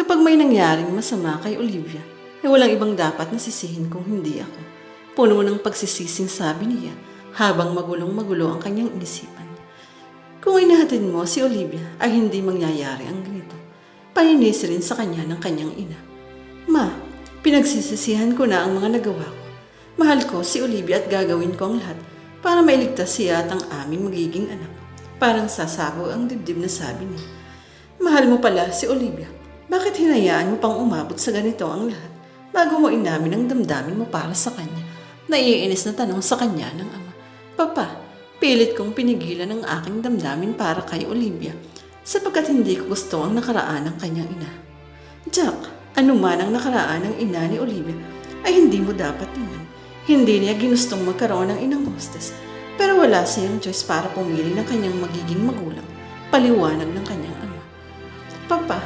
Kapag may nangyaring masama kay Olivia, ay walang ibang dapat nasisihin kung hindi ako. Puno ng pagsisising sabi niya habang magulong-magulo ang kanyang isipan. Kung inahatid mo si Olivia ay hindi mangyayari ang ganito. Paninis rin sa kanya ng kanyang ina. Ma, pinagsisisihan ko na ang mga nagawa ko. Mahal ko si Olivia at gagawin ko ang lahat para mailigtas siya at ang aming magiging anak. Parang sasabog ang dibdib na sabi niya. Mahal mo pala si Olivia. Bakit hinayaan mo pang umabot sa ganito ang lahat bago mo inamin ang damdamin mo para sa kanya? Naiinis na tanong sa kanya ng ama. Papa, pilit kong pinigilan ang aking damdamin para kay Olivia sapagkat hindi ko gusto ang nakaraan ng kanyang ina. Jack, ano man ang nakaraan ng ina ni Olivia ay hindi mo dapat tingnan. Hindi niya ginustong magkaroon ng inang hostess pero wala siyang choice para pumili ng kanyang magiging magulang. Paliwanag ng kanyang ama. Papa,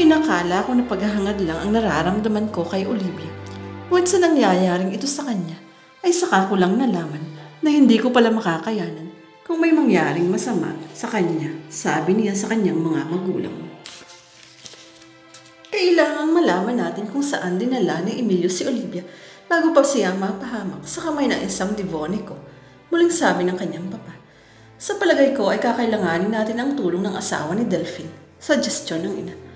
inakala ko na paghahangad lang ang nararamdaman ko kay Olivia. Once na nangyayaring ito sa kanya, ay saka ko lang nalaman na hindi ko pala makakayanan kung may mangyaring masama sa kanya, sabi niya sa kanyang mga magulang. Kailangan malaman natin kung saan dinala ni Emilio si Olivia bago pa siya mapahamak sa kamay ng isang divonico, muling sabi ng kanyang papa. Sa palagay ko ay kakailanganin natin ang tulong ng asawa ni Delphine, suggestion ng ina.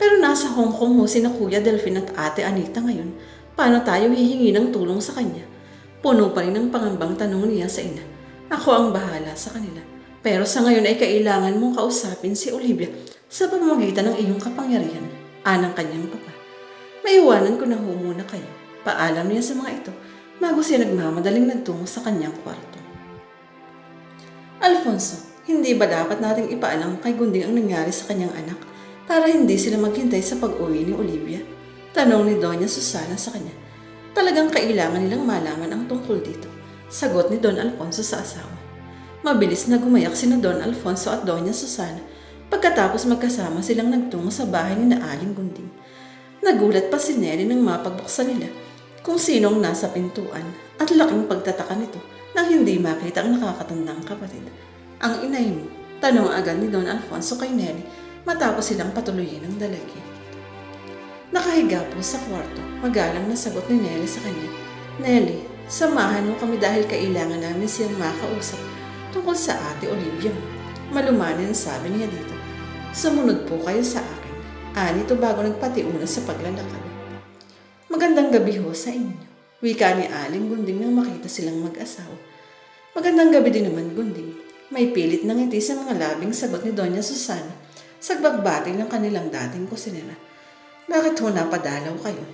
Pero nasa Hong Kong ho si na Kuya Delphine at Ate Anita ngayon, paano tayo hihingi ng tulong sa kanya? Puno pa rin ang pangambang tanong niya sa ina. Ako ang bahala sa kanila. Pero sa ngayon ay kailangan mong kausapin si Olivia sa pamamagitan ng iyong kapangyarihan, anang kanyang papa. Maiwanan ko na ho muna kayo. Paalam niya sa mga ito bago siya nagmamadaling nagtungo sa kanyang kwarto. Alfonso, hindi ba dapat nating ipaalam kay Gunding ang nangyari sa kanyang anak para hindi sila maghintay sa pag-uwi ni Olivia? Tanong ni Doña Susana sa kanya. Talagang kailangan nilang malaman ang tungkol dito. Sagot ni Don Alfonso sa asawa. Mabilis na gumayak sina Don Alfonso at Doña Susana pagkatapos magkasama silang nagtungo sa bahay ni na Aling Gunding. Nagulat pa si Nelly nang mapagbuksan nila kung sino ang nasa pintuan at laking pagtataka nito nang hindi makita ang nakakatandang kapatid. Ang inay mo, tanong agad ni Don Alfonso kay Nelly matapos silang patuloyin ang dalagyan. Nakahiga po sa kwarto, magalang na sagot ni Nelly sa kanya. Nelly, samahan mo kami dahil kailangan namin siyang makausap tungkol sa ate Olivia. Malumanin sabi niya dito. Sumunod po kayo sa akin. Ani to bago nagpatiuna sa paglalakad. Magandang gabi ho sa inyo. Wika ni Aling Gunding nang makita silang mag-asawa. Magandang gabi din naman, Gunding. May pilit na ngiti sa mga labing sagot ni Doña Susana sa bagbati ng kanilang dating kusinera. Bakit ho napadalaw kayo?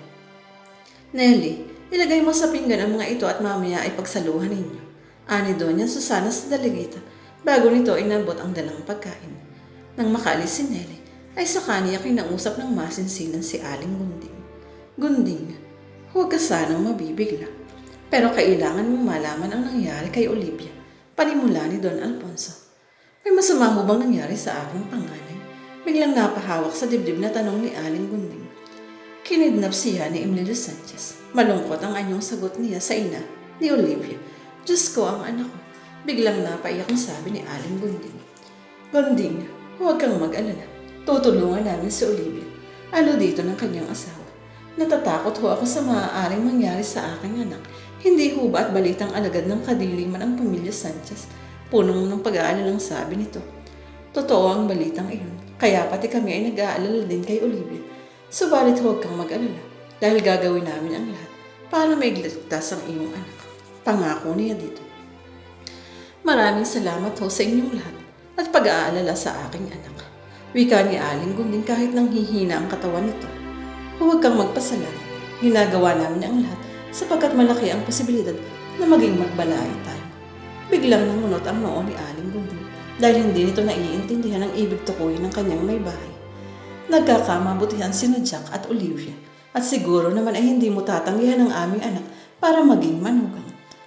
Nelly, ilagay mo sa pinggan ang mga ito at mamaya ay pagsaluhan ninyo. Ani Doña Susana sa daligita bago nito inabot ang dalang pagkain. Nang makaalis si Nelly, ay sa kanya kinausap ng masinsinan si Aling Gunding. Gunding, huwag ka sanang mabibigla. Pero kailangan mong malaman ang nangyari kay Olivia, panimula ni Don Alfonso. May masama mo bang nangyari sa aking panganay? Biglang napahawak sa dibdib na tanong ni Aling Gunding. Kinidnap siya ni Emilio Sanchez. Malungkot ang anyong sagot niya sa ina ni Olivia. Diyos ko ang anak ko. Biglang napaiyak ang sabi ni Aling Gunding. Gunding, huwag kang mag-alala. Tutulungan namin si Olivia. Alo dito ng kanyang asawa. Natatakot ho ako sa maaaring mangyari sa aking anak. Hindi ho ba at balitang alagad ng kadiliman ang pamilya Sanchez? Punong ng pag-aalalang sabi nito. Totoo ang balitang iyon. Kaya pati kami ay nag-aalala din kay Olivia. Subalit huwag kang mag-alala dahil gagawin namin ang lahat para maigligtas ang iyong anak. Pangako niya dito. Maraming salamat ho sa inyong lahat at pag-aalala sa aking anak. Wika ni Aling Gunding kahit nang hihina ang katawan nito. Huwag kang magpasalamat. Ginagawa namin ang lahat sapagkat malaki ang posibilidad na maging magbalay tayo. Biglang namunot ang noo ni Aling Gunding dahil hindi nito naiintindihan ang ibig tukuyin ng kanyang may bahay. Nagkakamabutihan sina Jack at Olivia at siguro naman ay hindi mo tatanggihan ang aming anak para maging manugang.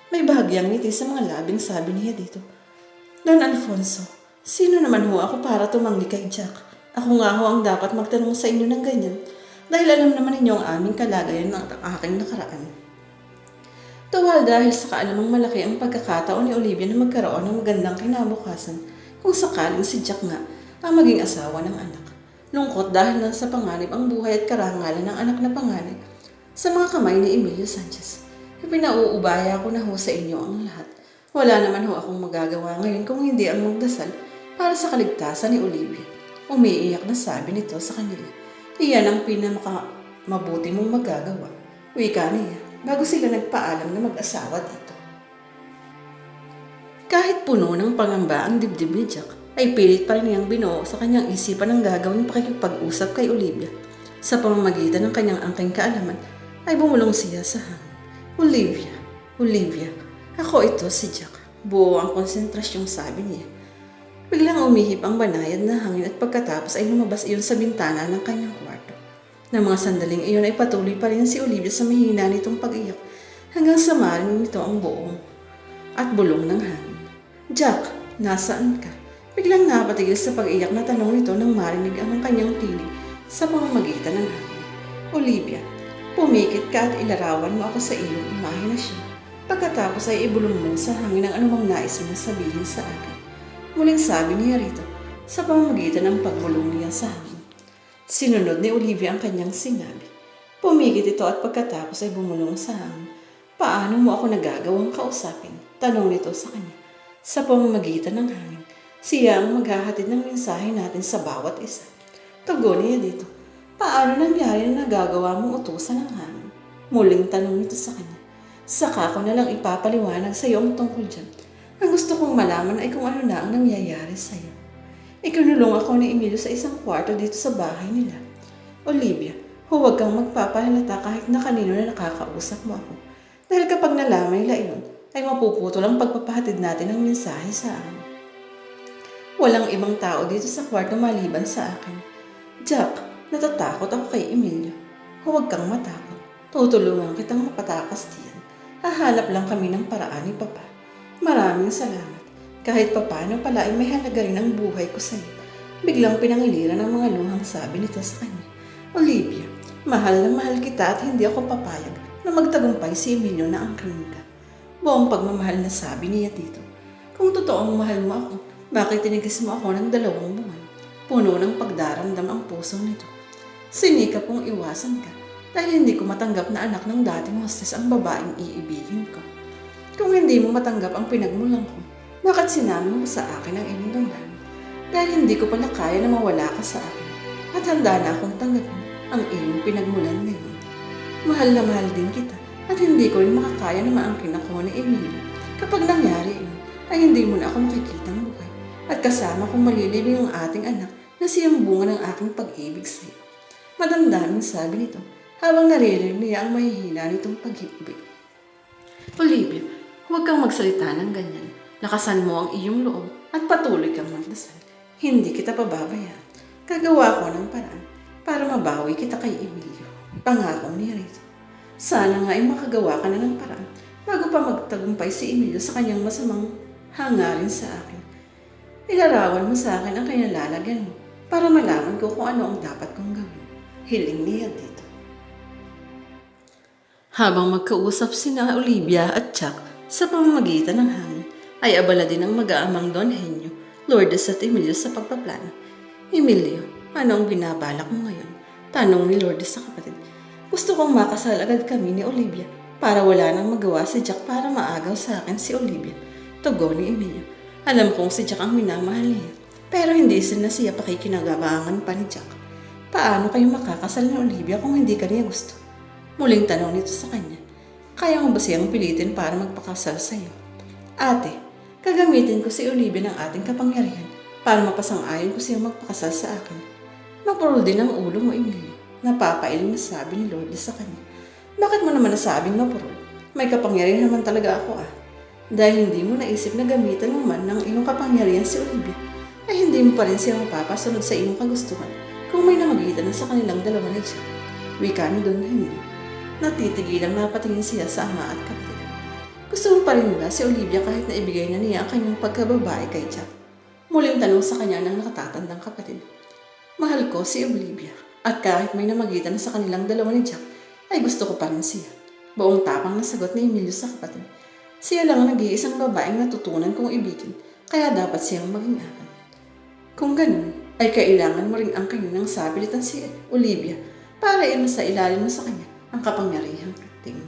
May bahagyang ngiti sa mga labing sabi niya dito. Don Alfonso, sino naman ho ako para tumanggi kay Jack? Ako nga ho ang dapat magtanong sa inyo ng ganyan dahil alam naman ninyo ang aming kalagayan ng aking nakaraan. Tuwal dahil sa kaalamang malaki ang pagkakataon ni Olivia na magkaroon ng magandang kinabukasan kung sakaling si Jack nga ang maging asawa ng anak. Lungkot dahil nasa panganib ang buhay at karangalan ng anak na panganib sa mga kamay ni Emilio Sanchez. Ipinauubaya ko na ho sa inyo ang lahat. Wala naman ho akong magagawa ngayon kung hindi ang magdasal para sa kaligtasan ni Olivia. Umiiyak na sabi nito sa kanila. Iyan ang pinamaka mabuti mong magagawa. Wika niya bago sila nagpaalam na mag-asawa dito. Kahit puno ng pangamba ang dibdib ni Jack, ay pilit pa rin niyang binuo sa kanyang isipan ang gagawin pakikipag-usap kay Olivia. Sa pamamagitan ng kanyang angking kaalaman, ay bumulong siya sa hangin. Olivia, Olivia, ako ito si Jack. Buo ang konsentrasyong sabi niya. Biglang umihip ang banayad na hangin at pagkatapos ay lumabas iyon sa bintana ng kanyang kwarto. Nang mga sandaling iyon ay patuloy pa rin si Olivia sa mahina nitong pag-iyak hanggang sa marinig nito ang buong at bulong ng hangin. Jack, nasaan ka? Biglang napatigil sa pag-iyak na tanong nito nang marinig ang kanyang tinig sa pamamagitan ng hangin. Olivia, pumikit ka at ilarawan mo ako sa iyong imahinasyon. Pagkatapos ay ibulong mo sa hangin ang anumang nais mong sabihin sa akin. Muling sabi niya rito sa pamamagitan ng pagbulong niya sa hangin. Sinunod ni Olivia ang kanyang sinabi. Pumigit ito at pagkatapos ay bumulong sa hangin. Paano mo ako nagagawang kausapin? Tanong nito sa kanya. Sa pamamagitan ng hangin, siya ang maghahatid ng mensahe natin sa bawat isa. Tugon niya dito. Paano nangyari na nagagawa mong utusan ng hangin? Muling tanong nito sa kanya. Saka ko na lang ipapaliwanag sa iyo ang tungkol dyan. Ang gusto kong malaman ay kung ano na ang nangyayari sa iyo. Ikinulong ako ni Emilio sa isang kwarto dito sa bahay nila. Olivia, huwag kang magpapahalata kahit na kanino na nakakausap mo ako. Dahil kapag nalaman nila iyon, ay mapuputol ang pagpapahatid natin ng mensahe sa akin. Walang ibang tao dito sa kwarto maliban sa akin. Jack, natatakot ako kay Emilio. Huwag kang matakot. Tutulungan kitang mapatakas diyan. Hahanap lang kami ng paraan ni Papa. Maraming salamat. Kahit papano pala ay may halaga rin ang buhay ko sa iyo. Biglang pinangiliran ng mga luhang sabi nito sa kanya. Olivia, mahal na mahal kita at hindi ako papayag na magtagumpay si Emilio na ang ka. Buong pagmamahal na sabi niya dito. Kung totoong mahal mo ako, bakit tinigis mo ako ng dalawang buwan? Puno ng pagdaramdam ang puso nito. Sinika kong iwasan ka dahil hindi ko matanggap na anak ng dating hostess ang babaeng iibigin ko. Kung hindi mo matanggap ang pinagmulan ko, bakit sinama mo sa akin ang iyong damdamin? Dahil hindi ko pala kaya na mawala ka sa akin at handa na akong tanggapin ang iyong pinagmulan ngayon. Mahal na mahal din kita at hindi ko rin makakaya na maangkin ako ni Emilio. Kapag nangyari yun, ay hindi mo na ako makikitang buhay at kasama kong malilibing ang ating anak na siyang bunga ng aking pag-ibig sa iyo. Madamdaming sabi nito habang naririnig niya ang mahihina nitong pag-ibig. Olivia, huwag kang magsalita ng ganyan. Lakasan mo ang iyong loob at patuloy kang magdasal. Hindi kita pababayaan. Gagawa ko ng paraan para mabawi kita kay Emilio. Pangako niya rito. Sana nga ay makagawa ka na ng paraan bago pa magtagumpay si Emilio sa kanyang masamang hangarin sa akin. Ilarawan mo sa akin ang kanyang lalagyan mo para malaman ko kung ano ang dapat kong gawin. Hiling niya dito. Habang magkausap sina Olivia at Chuck sa pamamagitan ng hangin, ay abala din ang mag-aamang Don Henyo, Lourdes at Emilio sa pagpaplano. Emilio, ano ang binabalak mo ngayon? Tanong ni Lourdes sa kapatid. Gusto kong makasal agad kami ni Olivia para wala nang magawa si Jack para maagaw sa akin si Olivia. Tugon ni Emilio. Alam kong si Jack ang minamahal niya, pero hindi sila siya pakikinagabangan pa ni Jack. Paano kayo makakasal ni Olivia kung hindi ka niya gusto? Muling tanong nito sa kanya. Kaya mo ba siyang pilitin para magpakasal sa iyo? Ate, gagamitin ko si Olivia ng ating kapangyarihan para mapasang-ayon ko siyang magpakasal sa akin. Mapurol din ang ulo mo, Emilio. Napapailing na sabi ni Lord sa kanya. Bakit mo naman nasabing mapurol? May kapangyarihan naman talaga ako ah. Dahil hindi mo naisip na gamitan mo man ng iyong kapangyarihan si Olivia, ay hindi mo pa rin siya mapapasunod sa iyong kagustuhan kung may namagitan na sa kanilang dalawa na siya. Wika ni Don Henry. Natitigilang napatingin siya sa ama at kapatid. Gusto mo pa rin ba si Olivia kahit na ibigay na niya ang kanyang pagkababae kay Jack? Muling tanong sa kanya ng nakatatandang kapatid. Mahal ko si Olivia at kahit may namagitan na sa kanilang dalawa ni Jack, ay gusto ko pa rin siya. Buong tapang na sagot ni Emilio sa kapatid. Siya lang ang nag-iisang babaeng natutunan kong ibigin, kaya dapat siyang maging akin. Kung ganun, ay kailangan mo ring ang kanyang sabilitan si Olivia para sa ilalim mo sa kanya ang kapangyarihang tingin.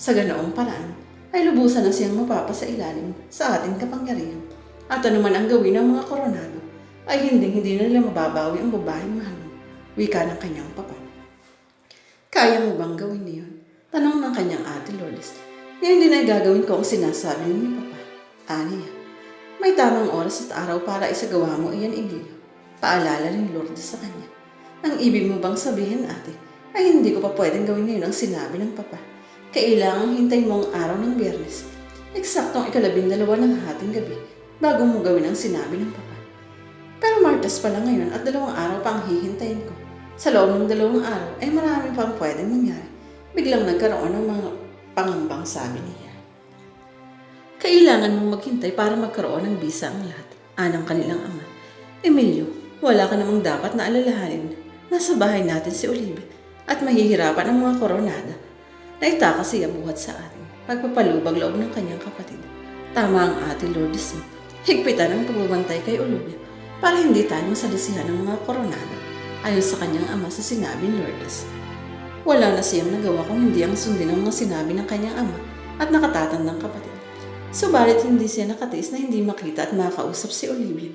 Sa ganoong paraan, ay lubusan na siyang mapapa sa ilalim sa ating kapangyarihan. At anuman ang gawin ng mga koronado, ay hindi hindi na nila mababawi ang babaeng mahal mo, wika ng kanyang papa. Kaya mo bang gawin niyon? Tanong ng kanyang ate Lourdes. Ngayon din ay gagawin ko ang sinasabi ni Papa. Aniya, may tamang oras at araw para isagawa mo iyan, Emilio. Paalala ni Lourdes sa kanya. Ang ibig mo bang sabihin, ate, ay hindi ko pa pwedeng gawin ngayon ang sinabi ng Papa. Kailangang hintayin mo ang araw ng biyernes. Eksaktong ikalabing dalawa ng hating gabi bago mo gawin ang sinabi ng Papa. Pero Martes pa lang ngayon at dalawang araw pa ang hihintayin ko. Sa loob ng dalawang araw ay marami pang pwedeng mangyari. Biglang nagkaroon ng mga pangambang sabi niya. Kailangan mong maghintay para magkaroon ng bisa ang lahat. Anang kanilang ama. Emilio, wala ka namang dapat na alalahanin. Nasa bahay natin si Olivia at mahihirapan ang mga koronada. Naitaka siya buhat sa atin. Pagpapalubag loob ng kanyang kapatid. Tama ang ate Lourdes mo. Higpitan ang pagbabantay kay Olivia para hindi tayo masalisihan ng mga koronada ayon sa kanyang ama sa sinabi ni Lourdes. Wala na siyang nagawa kung hindi ang sundin ang mga sinabi ng kanyang ama at nakatatandang kapatid. Subalit hindi siya nakatiis na hindi makita at makausap si Olivia